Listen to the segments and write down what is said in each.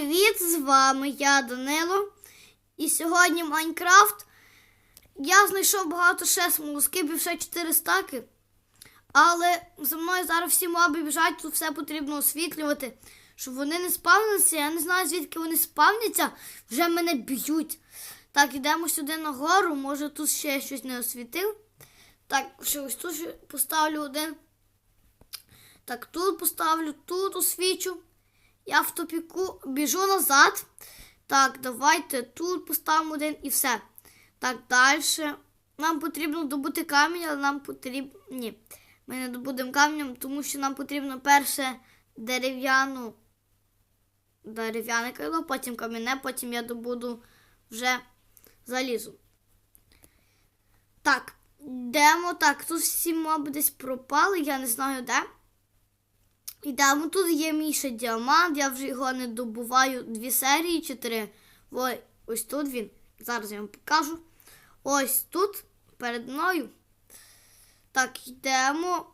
привіт! З вами я Данило. І сьогодні Майнкрафт. Я знайшов багато ще смолоскипів, ще 4 стаки. Але за мною зараз всі моби біжать, тут все потрібно освітлювати, щоб вони не спавнилися. Я не знаю, звідки вони спавняться, вже мене б'ють. Так, йдемо сюди нагору, може тут ще щось не освітив. Так, ще ось тут поставлю один. Так, тут поставлю, тут освічу. Я в топіку біжу назад. Так, давайте тут поставимо один і все. Так, далі. Нам потрібно добути камінь, але нам потрібно. Ні. Ми не добудемо камнем, тому що нам потрібно перше дерев'яну. Дерев'яне кайло, потім кам'яне, потім я добуду вже залізу. Так, йдемо. Так, тут всі моби десь пропали, я не знаю де. Йдемо, тут є мій ще діамант, я вже його не добуваю дві серії, чотири. Ой, ось тут він. Зараз я вам покажу. Ось тут перед мною. Так, йдемо.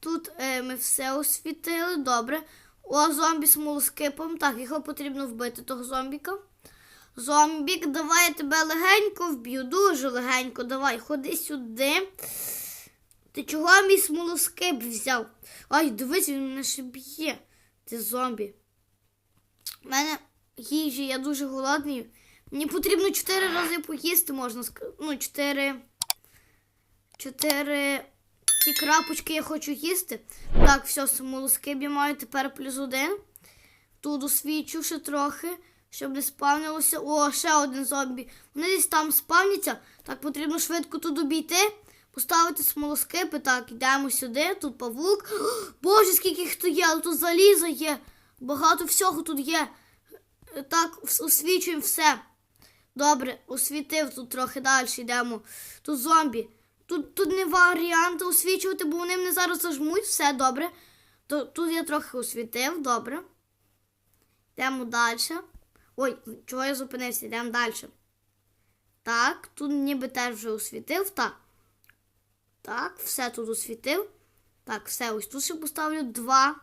Тут е, ми все освітили, добре. О, зомбі з смолоскипом. Так, його потрібно вбити, того зомбіка. Зомбік, давай я тебе легенько вб'ю, дуже легенько. Давай, ходи сюди. Ти чого мій смолоскип взяв? Ай, дивись, він мене ще б'є. Ти зомбі. У мене їжі, я дуже голодний. Мені потрібно чотири рази поїсти, можна сказати. Ну, чотири. Чотири. Ці крапочки я хочу їсти. Так, все, смолоскип я маю тепер плюс один. Тут освічу ще трохи, щоб не спавнилося. О, ще один зомбі. Вони десь там спавняться. Так, потрібно швидко тут обійти. Поставити смолоскипи, так, йдемо сюди, тут павук. Боже, скільки їх тут є, але тут залізо є. Багато всього тут є. Так, освічуємо все. Добре, освітив тут трохи далі йдемо. Тут зомбі. Тут, тут не варіанти освічувати, бо вони мене зараз зажмуть, все добре. Тут я трохи освітив, добре. Йдемо далі. Ой, чого я зупинився? Йдемо далі. Так, тут ніби теж вже освітив, так. Так, все тут освітив. Так, все, ось тут ще поставлю два,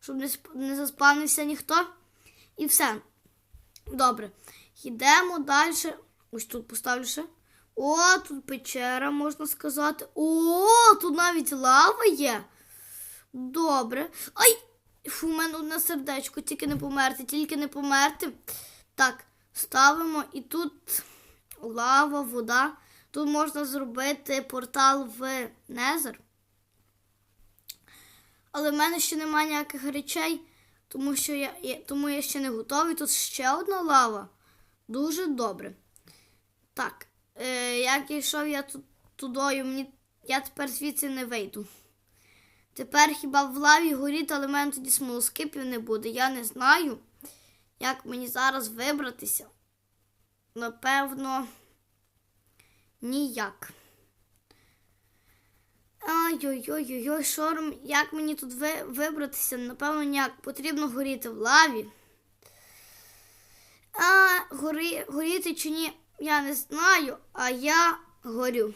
щоб не, не заспавнився ніхто. І все. Добре. Йдемо далі. Ось тут поставлю ще. О, тут печера, можна сказати. О, тут навіть лава є. Добре. Ай! У мене одне сердечко, тільки не померти, тільки не померти. Так, ставимо і тут лава, вода. Тут можна зробити портал в Незер. Але в мене ще немає ніяких речей, тому що я, я, тому я ще не готовий. Тут ще одна лава. Дуже добре. Так, е, як йшов я тут тудою, мені, я тепер звідси не вийду. Тепер хіба в лаві горіти, але в мене тоді смолоскипів не буде. Я не знаю, як мені зараз вибратися. Напевно, ніяк. Ой-ой-ой-ой, шорм, як мені тут ви, вибратися? Напевно, ніяк. Потрібно горіти в лаві. А горі, горіти чи ні, я не знаю, а я горю.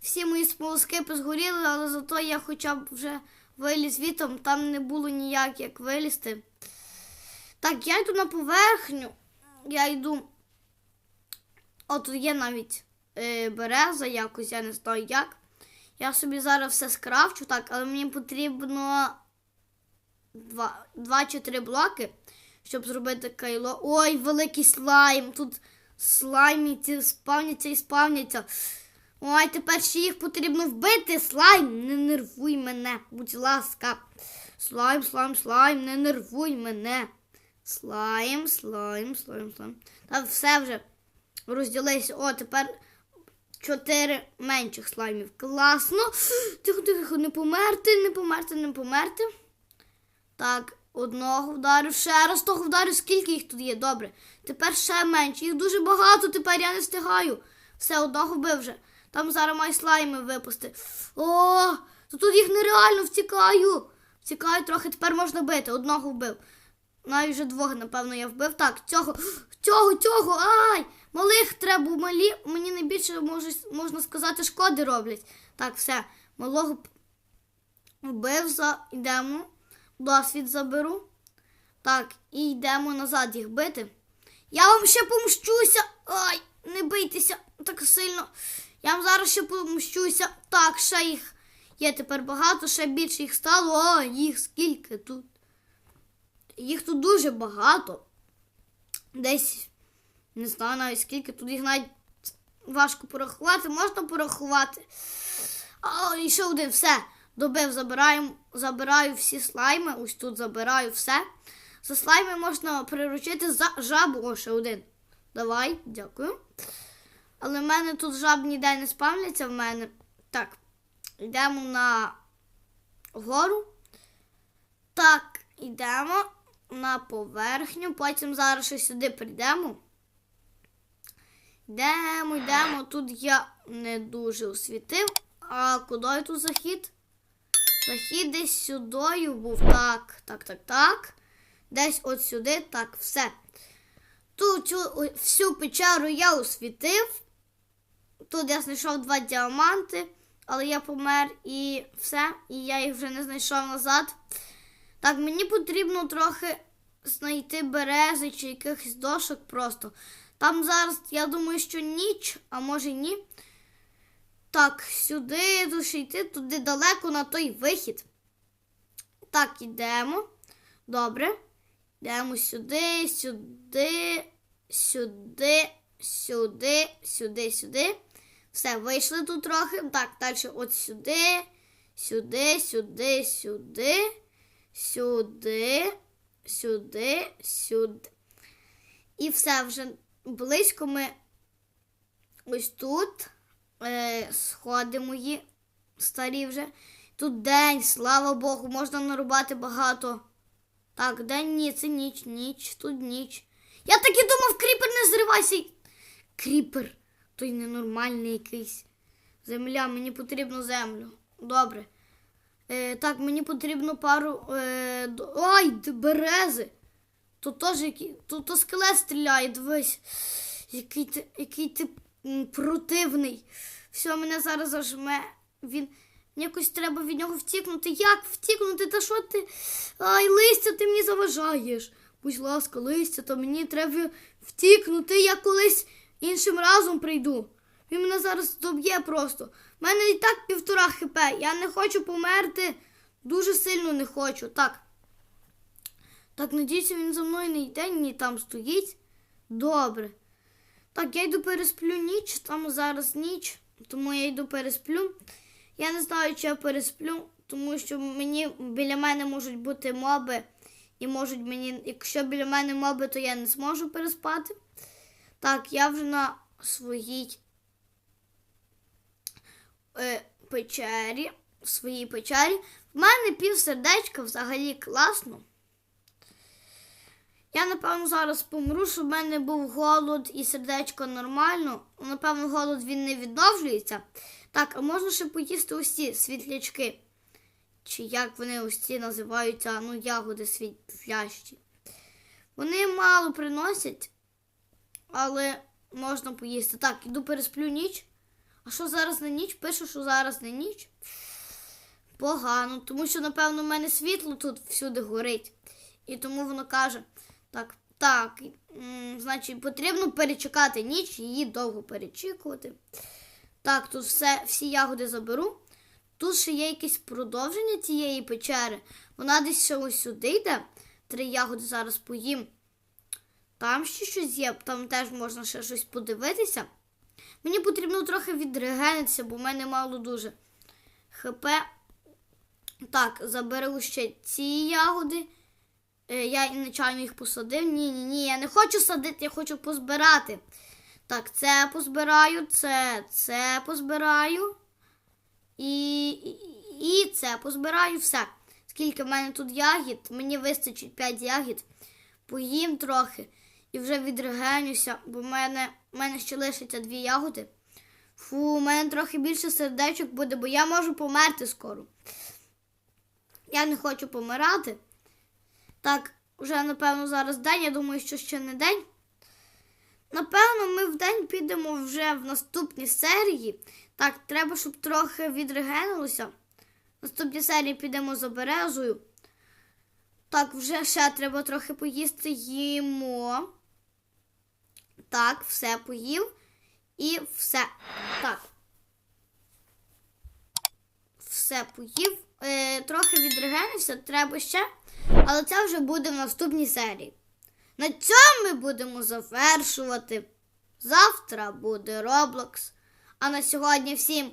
Всі мої смолоскипи згоріли, але зато я хоча б вже виліз вітом, там не було ніяк як вилізти. Так, я йду на поверхню. Я йду. О, тут є навіть е, береза якось, я не знаю як. Я собі зараз все скрафчу, так, але мені потрібно два, два чи три блоки, щоб зробити кайло. Ой, великий слайм. Тут слаймі ці спавняться і спавняться. Ой, тепер ще їх потрібно вбити. Слайм, не нервуй мене, будь ласка. Слайм, слайм, слайм, не нервуй мене. Слайм, слайм, слайм, слайм. Та все вже розділися. О, тепер чотири менших слаймів. Класно. Тихо, тихо, не померти, не померти, не померти. Так, одного вдарю, ще раз того вдарю, скільки їх тут є, добре. Тепер ще менше. Їх дуже багато, тепер я не встигаю. Все, одного вбив вже. Там зараз має слайми випусти. О, то тут їх нереально втікаю. Втікаю трохи, тепер можна бити. Одного вбив. Навіть вже двох, напевно, я вбив. Так, цього, цього, цього, ай! Малих треба, малі, мені найбільше може, можна сказати, шкоди роблять. Так, все, малого вбив, за... йдемо. Досвід заберу. Так, і йдемо назад їх бити. Я вам ще помщуся. Ай, не бийтеся так сильно. Я вам зараз ще помщуся. Так, ще їх є тепер багато, ще більше їх стало. О, їх скільки тут. Їх тут дуже багато. Десь не знаю навіть скільки. Тут їх навіть важко порахувати. Можна порахувати. А, і ще один, все. Добив, забираю, забираю всі слайми. Ось тут забираю все. За слайми можна приручити за жабу. О, ще один. Давай, дякую. Але в мене тут жаб ніде не спавняться в мене. Так, йдемо на гору. Так, йдемо на поверхню. Потім зараз ще сюди прийдемо. Йдемо, йдемо. Тут я не дуже освітив. А куди тут захід? Захід десь сюди був. Так, так, так, так. Десь от сюди. Так, все. Тут цю всю печеру я освітив. Тут я знайшов два діаманти, але я помер і все. І я їх вже не знайшов назад. Так, мені потрібно трохи знайти берези чи якихось дошок просто. Там зараз, я думаю, що ніч, а може ні. Так, сюди дуже йти, туди далеко на той вихід. Так, ідемо. Добре. Йдемо сюди, сюди, сюди, сюди, сюди, сюди. Все, вийшли тут трохи. Так, далі от сюди, сюди, сюди, сюди, сюди, сюди, сюди. І все вже близько ми ось тут е, сходи мої старі вже. Тут день, слава Богу, можна нарубати багато. Так, день ні, це ніч, ніч, тут ніч. Я так і думав, кріпер не зривайся. Кріпер, той ненормальний якийсь. Земля, мені потрібно землю. Добре. Е, так, мені потрібно пару. Е, д- берези. Тут теж який. Тут то скелет стріляє, дивись. Який ти, який ти противний. Все, мене зараз зажме. Він. Мені якось треба від нього втікнути. Як втікнути? Та що ти? Ай, листя, ти мені заважаєш. Будь ласка, листя, то мені треба втікнути. Я колись іншим разом прийду. Він мене зараз доб'є просто. У мене і так півтора хп. Я не хочу померти. Дуже сильно не хочу. Так. Так, надіюся, він за мною не йде, ні там стоїть. Добре. Так, я йду пересплю ніч, там зараз ніч, тому я йду пересплю. Я не знаю, чи я пересплю, тому що мені біля мене можуть бути моби, і можуть мені, якщо біля мене моби, то я не зможу переспати. Так, я вже на своїй е, печері. В своїй печері. В мене пів сердечка взагалі класно. Я, напевно, зараз помру, щоб в мене був голод і сердечко нормально. Напевно, голод він не відновлюється. Так, а можна ще поїсти ось ці світлячки. Чи як вони ось ці називаються, ну, ягоди світлящі. Вони мало приносять, але можна поїсти. Так, іду пересплю ніч. А що зараз не ніч? Пишу, що зараз не ніч. Погано, тому що, напевно, в мене світло тут всюди горить. І тому воно каже: так, так, значить, потрібно перечекати ніч, її довго перечікувати. Так, тут все, всі ягоди заберу. Тут ще є якесь продовження цієї печери. Вона десь ще ось сюди йде. Три ягоди зараз поїм. Там ще щось є, там теж можна ще щось подивитися. Мені потрібно трохи відрегенитися, бо в мене мало дуже. ХП. Так, заберу ще ці ягоди. Е, Я нечайно їх посадив. Ні, ні, ні, я не хочу садити, я хочу позбирати. Так, це позбираю, це, це позбираю. І, і, і це позбираю все. Скільки в мене тут ягід, мені вистачить 5 ягід. Поїм трохи і вже відрегенюся, бо в мене, мене ще лишиться дві ягоди. Фу, у мене трохи більше сердечок буде, бо я можу померти скоро. Я не хочу помирати. Так, вже, напевно, зараз день. Я думаю, що ще не день. Напевно, ми в день підемо вже в наступній серії. Так, треба, щоб трохи відрегенилося. В наступній серії підемо за березою. Так, вже ще треба трохи поїсти. Їмо. Так, все поїв. І все. Так. Все поїв. Е, трохи відрегенився, треба ще. Але це вже буде в наступній серії. На цьому ми будемо завершувати. Завтра буде Roblox. А на сьогодні всім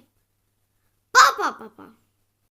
па-па-па-па!